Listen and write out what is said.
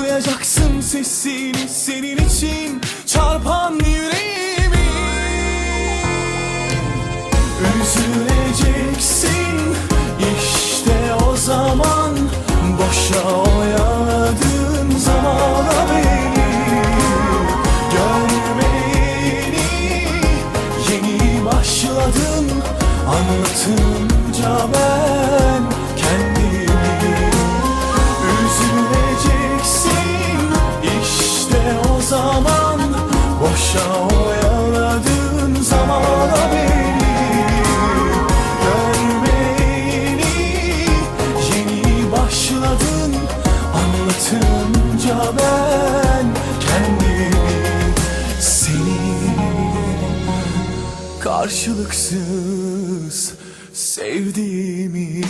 Duyacaksın sesini senin için çarpan yüreğimi. Üzüleceksin işte o zaman Boşa oyaladığın zamana beni Görmeyeni yeni başladım Anlatınca ben Anlatınca ben kendimi Seni karşılıksız sevdiğimi